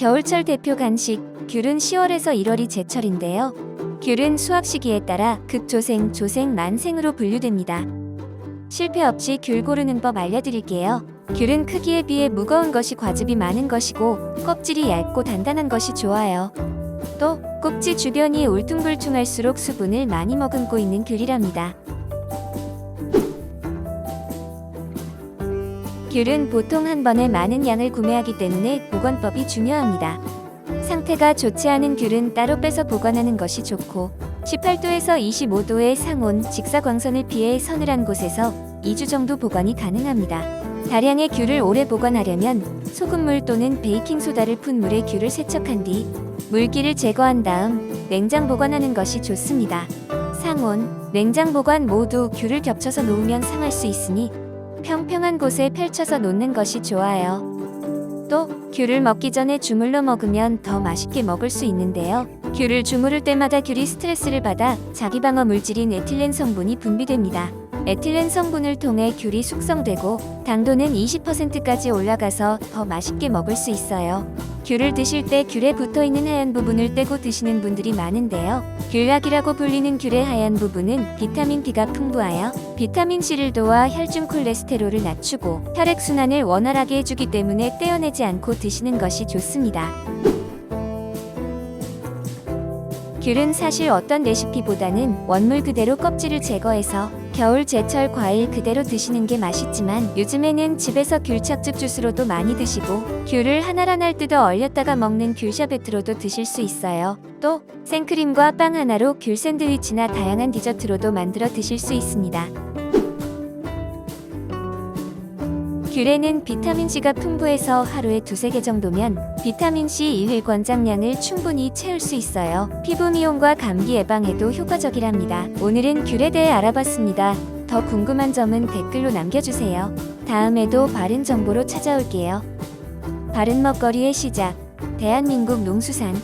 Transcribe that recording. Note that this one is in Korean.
겨울철 대표 간식 귤은 10월에서 1월이 제철인데요. 귤은 수확 시기에 따라 극조생, 조생, 만생으로 분류됩니다. 실패 없이 귤 고르는 법 알려드릴게요. 귤은 크기에 비해 무거운 것이 과즙이 많은 것이고 껍질이 얇고 단단한 것이 좋아요. 또 꼭지 주변이 울퉁불퉁할수록 수분을 많이 머금고 있는 귤이랍니다. 귤은 보통 한 번에 많은 양을 구매하기 때문에 보관법이 중요합니다. 상태가 좋지 않은 귤은 따로 빼서 보관하는 것이 좋고 18도에서 25도의 상온 직사광선을 피해 서늘한 곳에서 2주 정도 보관이 가능합니다. 다량의 귤을 오래 보관하려면 소금물 또는 베이킹소다를 푼 물에 귤을 세척한 뒤 물기를 제거한 다음 냉장 보관하는 것이 좋습니다. 상온, 냉장 보관 모두 귤을 겹쳐서 놓으면 상할 수 있으니 평평한 곳에 펼쳐서 놓는 것이 좋아요. 또 귤을 먹기 전에 주물러 먹으면 더 맛있게 먹을 수 있는데요. 귤을 주무를 때마다 귤이 스트레스를 받아 자기 방어 물질인 에틸렌 성분이 분비됩니다. 에틸렌 성분을 통해 귤이 숙성되고 당도는 20%까지 올라가서 더 맛있게 먹을 수 있어요. 귤을 드실 때 귤에 붙어 있는 하얀 부분을 떼고 드시는 분들이 많은데요. 귤약이라고 불리는 귤의 하얀 부분은 비타민 B가 풍부하여 비타민 C를 도와 혈중 콜레스테롤을 낮추고 혈액 순환을 원활하게 해주기 때문에 떼어내지 않고 드시는 것이 좋습니다. 귤은 사실 어떤 레시피보다는 원물 그대로 껍질을 제거해서 겨울 제철 과일 그대로 드시는 게 맛있지만 요즘에는 집에서 귤착즙 주스로도 많이 드시고 귤을 하나하나 뜯어 얼렸다가 먹는 귤샤베트로도 드실 수 있어요. 또 생크림과 빵 하나로 귤 샌드위치나 다양한 디저트로도 만들어 드실 수 있습니다. 귤에는 비타민C가 풍부해서 하루에 두세 개 정도면 비타민C 1일 권장량을 충분히 채울 수 있어요. 피부 미용과 감기 예방에도 효과적이랍니다. 오늘은 귤에 대해 알아봤습니다. 더 궁금한 점은 댓글로 남겨주세요. 다음에도 바른 정보로 찾아올게요. 바른 먹거리의 시작. 대한민국 농수산